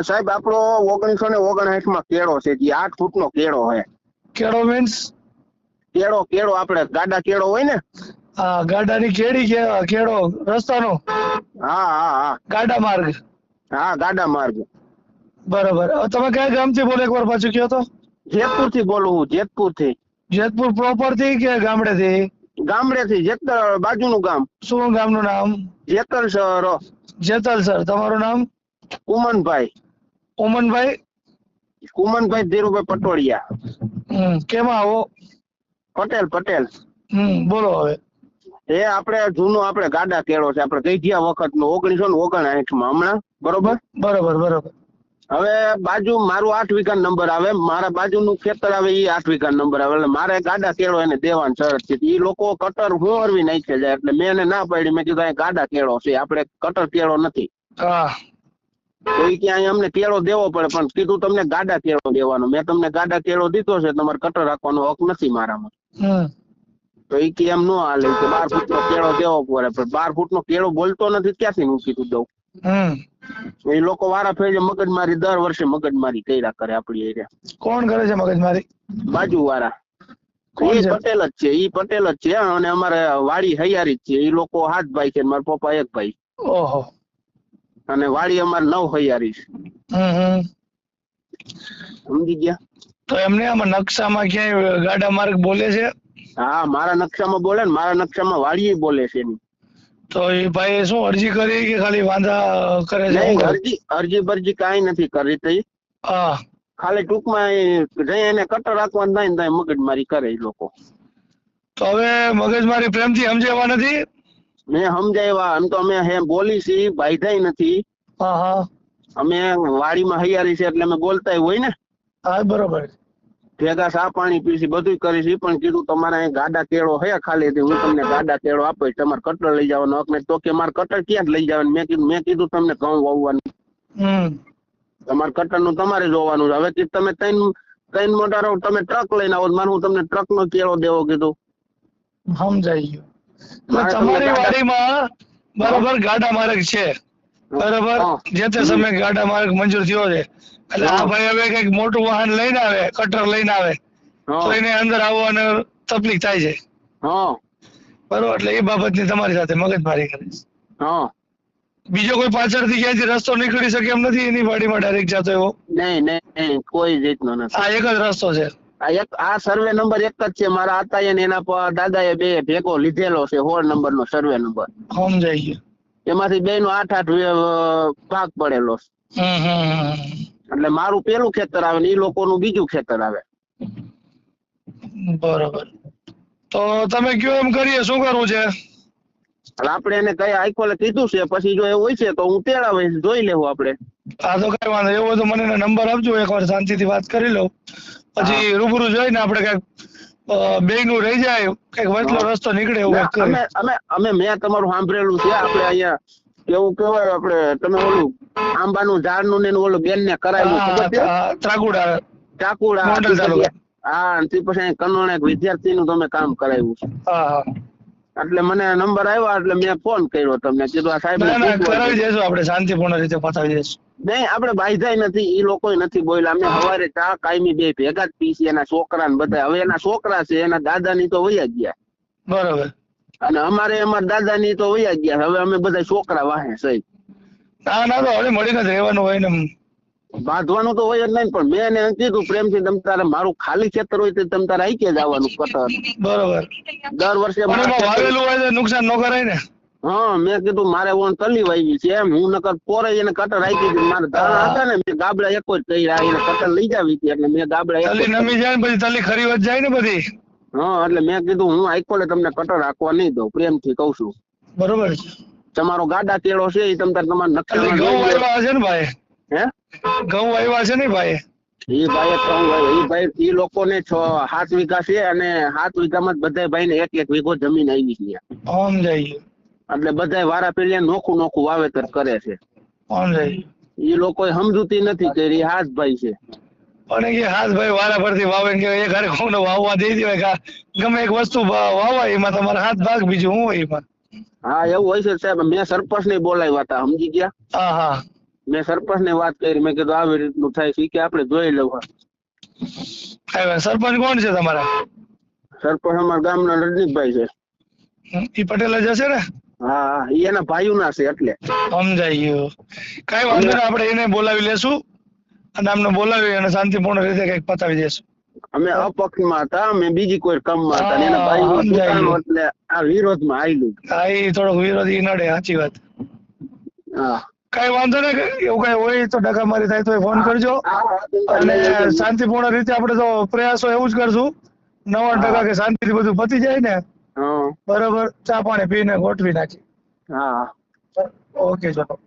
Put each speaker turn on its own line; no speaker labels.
સાહેબ આપણો ઓગણીસો ને ઓગણસાઠમાં કેળો છે જે આઠ ફૂટ નો કેળો છે.
કેળો મીન્સ
કેળો કેળો આપણે ગાડા કેળો હોય ને?
હા ગાડાની કેડી કેળો રસ્તાનો?
હા હા હા.
ગાડા માર્ગ.
હા ગાડા માર્ગ.
બરોબર. તમે કયા ગામથી બોલો એકવાર પાછું કયો તો?
જેતપુરથી બોલું હું જેતપુરથી
જેતપુર પ્રોપરથી કે ગામડેથી?
ગામડે થી જેતર બાજુનું ગામ.
શું ગામનું નામ?
જેતલ સર.
જેતલ સર. તમારું નામ?
કુમનભાઈ
કુમનભાઈ
કુમનભાઈ ધીરુભાઈ પટોડિયા
કેમ આવો?
પટેલ પટેલ.
હમ બોલો હવે.
એ આપણે જૂનો આપણે ગાડા કેળો છે આપણે ગઈઢિયા વખત નો ઓગણીસો ને ઓગણસાઠમાં હમણાં બરોબર?
બરોબર બરોબર.
હવે બાજુ મારું આઠ વીઘા નંબર આવે મારા બાજુનું ખેતર આવે એ આઠ વીઘા નંબર આવે એટલે મારે ગાડા કેળો એને દેવાનું શરત છે. એ લોકો કટર હું અરવી નાખે જાય એટલે મેં એને ના પાડી મેં કીધું ગાડા કેળો છે આપણે કટર કેળો નથી. તો એ કે અમને કેળો દેવો પડે પણ કીધું તમને ગાડા કેળો દેવાનો. મેં તમને ગાડા કેળો દીધો છે તમારે કટર રાખવાનો હક નથી મારામાં. તો એ કે એમ નો હાલે કે બાર ફૂટ નો કેળો દેવો પડે પણ બાર ફૂટ નો કેળો બોલતો નથી ક્યાંથી હું કીધું દઉં? એ લોકો વારા ફેરે મગજમારી દર વર્ષે મગજમારી કર્યા કરે આપડી એરિયા.
કોણ કરે છે મગજમારી?
બાજુ વાળા એ પટેલ જ છે ઈ પટેલ જ છે અને અમારે વાડી હૈયારી જ છે એ લોકો હાથ ભાઈ છે મારા પપ્પા એક ભાઈ.
ઓહો.
અને વાડી અમારે નવ હૈયારી છે. સમજી ગયા?
તો એમને આમાં નકશામાં ક્યાંય ગાડા માર્ગ બોલે છે?
હા મારા નકશામાં બોલે ને મારા નકશામાં વાડી બોલે છે એની.
તો એ ભાઈ શું અરજી કરી કે ખાલી વાંધા કરે છે?
અરજી અરજી બરજી કાંઈ નથી કરી તઈ.
હા.
ખાલી ટૂંકમાં જઈ એને કટર રાખવાનું થાય ને મગજમારી કરે એ લોકો.
તો હવે મગજમારી પ્રેમથી સમજાવવા નથી?
મેં સમજાવ્યા. આમ તો અમે હે બોલી છી બાંધાઈ નથી.
હા હા
અમે વાડીમાં હૈયારી છે એટલે અમે બોલતા હોય ને.
હા બરોબર.
ભેગા સા પાણી પીસી બધું કરીશી પણ કીધું તમારે અહીં ગાડા કેળો હે ખાલી હું તમને ગાડા કેળો આપીશ તમારે કટર લઈ જવાનો. હક તો કે મારે કટર ક્યાં લઈ જવાનું? મેં કીધું મેં કીધું તમને ઘઉં વાવવાનું.
હમ.
તમારે કટરનું તમારે જોવાનું છે. હવે કીધું તમે ત્રણ ત્રણ મોટા તમે ટ્રક લઈને આવો મારે હું તમને ટ્રક નો કેળો દેવો કીધું.
સમજાઈ ગયું. તમારી વાડીમાં બરોબર ગાડા માર્ગ છે. બરોબર? જે તે સમયે ગાડા માર્ગ મંજૂર થયો છે. એટલે આ ભાઈ હવે કંઈક મોટું વાહન લઈને આવે કટર લઈને આવે તો એને અંદર આવવાને તકલીફ થાય છે.
હા.
બરોબર? એટલે એ બાબતની તમારી સાથે મગજમારી કરે. છે
હા.
બીજો કોઈ પાછળથી ક્યાંયથી રસ્તો નીકળી શકે એમ નથી એની વાડીમાં ડાયરેક્ટ જતો એવો?
નહીં નહીં કોઈ રીતનો નથી.
આ એક જ રસ્તો છે.
આ એક આ સર્વે નંબર એક જ છે. મારા આતાએ ને એના પર દાદાએ બે ભેગો લીધેલો છે સોળ નંબર નો સર્વે નંબર
સમજાઈ ગયો.
એમાંથી બે નો આઠ આઠ ભાગ પડેલો છે. એટલે મારું પેલું ખેતર આવે ને એ લોકોનું બીજું ખેતર આવે.
બરોબર. તો તમે કયો એમ કરીએ શું કરવું છે?
આપણે એને કઈ આઈકોલે કીધું છે પછી જો એવું હોય છે તો હું તેડાવે જોઈ લેવું આપણે.
આ તો કઈ વાંધો એવું હોય તો મને નંબર આપજો એકવાર શાંતિથી વાત કરી લઉં. પછી રૂબરૂ જોઈને આપણે કંઈક બેનું રહી જાય કંઈક વચલો રસ્તો નીકળે એવું
ના, અમે અમે અમે મેં તમારું સાંભળેલું છે આપણે અહીંયા કેવું કહેવાય આપણે તમે ઓલું આંબાનું ઝાડનું ને ઓલું બેન ને કરાવ્યું
હા,
ખબર છે?
હા, ત્રાકુડા
તે પછી કનોણ એક વિદ્યાર્થીનું તમે કામ કરાવ્યું છે.
હા હા.
એટલે મને નંબર આવ્યો એટલે મેં ફોન કર્યો તમને. કીધું આ સાહેબ
કરાવી દેશું આપણે શાંતિપૂર્ણ રીતે પતાવી દેશું.
નહીં આપણે બાંધાય નથી એ લોકો નથી બોલ્યા. અમે સવારે ચા કાયમી બે ભેગા જ પીસી એના છોકરા ને બધા. હવે એના છોકરા છે એના દાદા ની તો વયા ગયા.
બરોબર.
અને અમારે અમારા દાદા ની તો વયા ગયા. હવે અમે બધા છોકરા વાહે સહી
ના ના તો હવે મળીને જ રહેવાનું હોય ને
બાંધવાનું તો હોય જ નહીં પણ મેં એને કીધું પ્રેમથી તમે તારે મારું ખાલી ખેતર હોય તો તમે તારે આઈ જવાનું કટર
બરોબર.
દર વર્ષે
એમાં વાવેલું હોય તો નુકસાન ન કરાય ને?
હા મેં કીધું મારે ઓન તલી વાવી છે એમ. હું નકર પોરે એને કટર આઈ દીધી મારે દાણા હતા ને મેં ગાબડા એક જ કર્યા એને કટર લઈ જાવી હતી. એટલે મેં ગાબડા
તલી નમી જાય ને પછી તલી ખરી વધ જાય ને બધી?
હા એટલે મેં કીધું હું આઈકોલે તમને કટર રાખવા નહીં દઉં. પ્રેમથી કહું છું.
બરોબર
તમારો ગાડા તેડો છે એ તમ તારે તમારા
વાવ્યા છે ને ભાઈ?
હે?
ઘઉં વાવ્યા છે ને ભાઈ?
એ ભાઈ ત્રણ ભાઈ એ ભાઈ એ લોકોને છ સાત વીઘા છે અને સાત વીઘામાં બધા ભાઈને એક એક વીઘો જમીન આવી છે
સમજાઈ
એટલે બધા વારા પેલી નોખું નોખું વાવેતર કરે છે. એ લોકો સમજૂતી નથી કરી હાથ ભાઈ છે.
પણ કે હાથ ભાઈ વારા પરથી વાવે કે એક હારે ઘઉં ને વાવવા દઈ દેવાય કે ગમે એક વસ્તુ વાવાય એમાં તમારે હાથ ભાગ બીજું હું હોય એમાં?
હા એવું હોય છે સાહેબ. મેં સરપંચ ને બોલાવ્યા હતા સમજી ગયા?
હા હા.
મેં સરપંચ ને વાત કરી મેં કીધું આવી રીતનું થાય છે કે આપણે જોઈ લેવા.
સરપંચ કોણ છે તમારા?
સરપંચ અમારા ગામના રજનીકભાઈ છે.
ઈ પટેલ જ હશે ને?
હા ઈ એના ભાઈઓના છે એટલે.
સમજાઈ ગયું. કઈ વાંધો નહીં આપણે એને બોલાવી લેશું અને આમને બોલાવી અને શાંતિપૂર્ણ રીતે કંઈક પતાવી દેશું.
અમે અપક્ષમાં હતા અમે બીજી કોઈ કામમાં હતા એના
ભાઈ
એટલે આ વિરોધમાં આવેલું
હા એ થોડોક વિરોધી નડે સાચી વાત.
હા.
કાંઈ વાંધો નહીં એવું કઈ હોય તો ડગામારી થાય તો ફોન કરજો. અને શાંતિપૂર્ણ રીતે આપણે તો પ્રયાસો એવું જ કરશું. નવા ટકા કે શાંતિથી બધું પતી જાય ને બરોબર ચા પાણી પીને ગોઠવી નાખી
હા.
ઓકે ચલો.